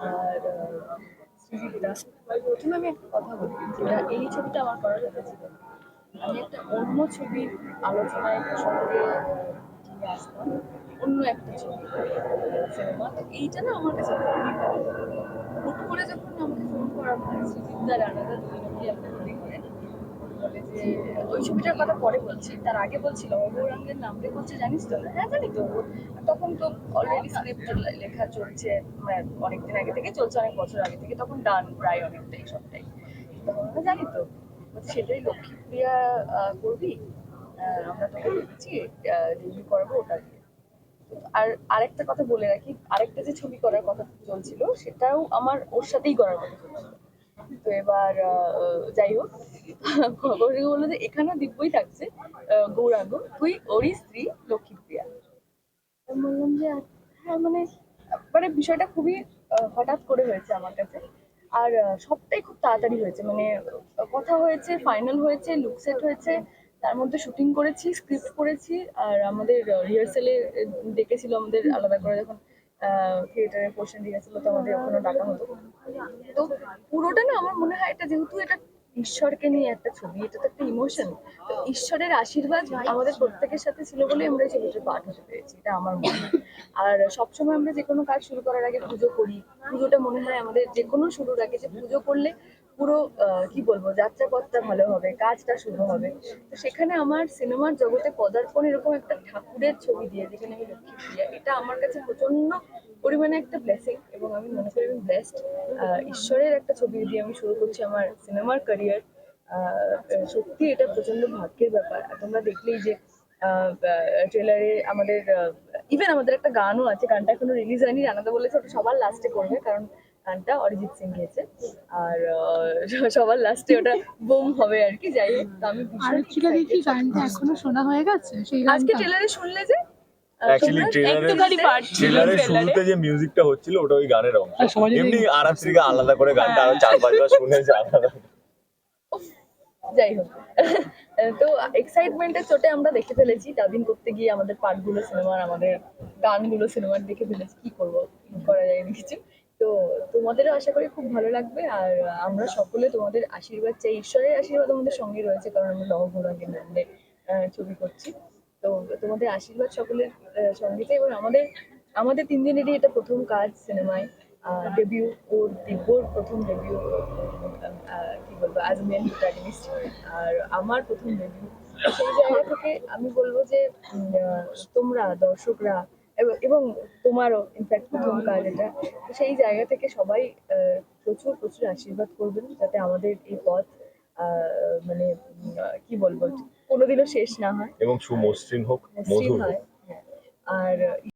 আর আহ, সৃজিতদা প্রথমে আমি একটা কথা বলি যেটা এই ছবিটা আমার করা যেতে ছিল আমি একটা অন্য ছবির আলোচনায় সঙ্গে নিয়ে আসতাম অন্য একটা ছবি সিনেমা। তো এইটা না আমার কাছে খুবই ভালো হুট করে যখন আমাকে ফোন করা হয় সৃজিতদা রানাদা দুজনকে মনে করেন ওই ছবিটার কথা পরে বলছি, তার আগে বলছিল অগৌরাঙ্গের নাম রে করছে জানিস তো? হ্যাঁ জানি তো। তখন তো অলরেডি স্ক্রিপ্ট লেখা চলছে মানে অনেকদিন আগে থেকে চলছে, অনেক বছর আগে থেকে, তখন ডান প্রায় অনেকটাই সবটাই। তখন জানি তো। সেটাই লক্ষ্মীপ্রিয়া করবি? আমরা তোকে দেখছি রিভিউ করাবো ওটা দিয়ে। আর আরেকটা কথা বলে রাখি, আরেকটা যে ছবি করার কথা চলছিল, সেটাও আমার ওর সাথেই করার কথা চলছিল এবার যাই হোক। খবর বলল যে এখানেও দিব্যই থাকছে গৌরাঙ্গ। তুই, ওরই স্ত্রী, লক্ষ্মীপ্রিয়া। বললাম যে হ্যাঁ মানে মানে বিষয়টা খুবই হঠাৎ করে হয়েছে আমার কাছে। আর সবটাই খুব তাড়াতাড়ি হয়েছে। মানে কথা হয়েছে ফাইনাল হয়েছে লুক সেট হয়েছে, তার মধ্যে শুটিং করেছি স্ক্রিপ্ট করেছি, আর আমাদের রিহার্সালে ডেকেছিল আমাদের আলাদা করে যখন থিয়েটারে পোর্শন রিহার্সাল তো আমাদের ওখানে ডাকা হতো। তো পুরোটা না আমার মনে হয় এটা যেহেতু এটা ঈশ্বরকে নিয়ে একটা ছবি, এটা তো একটা ইমোশন তো ঈশ্বরের আশীর্বাদ আমাদের প্রত্যেকের সাথে ছিল বলে আমরা এই ছবিটা পাঠ হতে পেরেছি, এটা আমার মনে হয়। আর সবসময় আমরা যে কোনো কাজ শুরু করার আগে পুজো করি, পুজোটা মনে হয় আমাদের যে কোনো শুরুর আগে যে পুজো করলে পুরো কি বলব, যাত্রাপথটা ভালো হবে, কাজটা শুভ হবে। তো সেখানে আমার সিনেমার জগতে পদার্পণ এরকম একটা ঠাকুরের ছবি দিয়ে যেখানে আমি লক্ষ্মী প্রিয়া এটা আমার কাছে প্রচণ্ড পরিমাণে একটা ব্লেসিং এবং আমি মনে করি আমি ব্লেসড ঈশ্বরের একটা ছবি দিয়ে আমি শুরু করছি আমার সিনেমার ক্যারিয়ার সত্যি এটা প্রচণ্ড ভাগ্যের ব্যাপার। আর তোমরা দেখলেই যে ট্রেলারে আমাদের ইভেন আমাদের একটা গানও আছে, গানটা এখনও রিলিজ হয়নি, রানাদা বলেছে ওটা সবার লাস্টে করবে, কারণ গানটা অরিজিৎ সিং গেয়েছে আর সবার লাস্টে ওটা বুম হবে আর কি যাই হোক তো আমি ভীষণ আরেকটা দেখি গানটা এখনও শোনা হয়ে গেছে? সেই আজকে ট্রেলারে শুনলে যে। শুরুতে মিউজিকটা হচ্ছিল ওটা ওই গানের অংশ। আর সবাই যদি- এমনি আরাম থেকে আলাদা করে গানটা আরও চার পাঁচবার শুনেছে আলাদা। যাই হোক। তো এক্সাইটমেন্টের চোটে আমরা দেখে ফেলেছি ডাবিং করতে গিয়ে আমাদের পার্টগুলো সিনেমার আমাদের গানগুলো সিনেমার দেখে ফেলেছি। কি করব করা যায়নি কিছু। তো তোমাদেরও আশা করি খুব ভালো লাগবে, আর আমরা সকলে তোমাদের আশীর্বাদ চাই, ঈশ্বরের আশীর্বাদ আমাদের সঙ্গে রয়েছে, কারণ আমরা নবঘোড়াঙ্গের নামে ছবি করছি। তো তোমাদের আশীর্বাদ সকলের সঙ্গে চাই, এবং আমাদের আমাদের তিন দিনেরই এটা প্রথম কাজ সিনেমায় ডেবিউ ওর দিব্যর প্রথম ডেবিউ কি বলব অ্যাজ মেন প্রোটাগনিস্ট আর আমার প্রথম ডেবিউ সেই জায়গা থেকে আমি বলব যে তোমরা, দর্শকরা এবং- তোমারও ইনফ্যাক্ট প্রথম কাজ এটা। তো সেই জায়গা থেকে সবাই আহ, প্রচুর প্রচুর আশীর্বাদ করবেন যাতে আমাদের এই পথ আহ, মানে কি বলব কোনোদিনও শেষ না হয়। এবং সুমসৃণ হোক মধুর হোক। হ্যাঁ। আর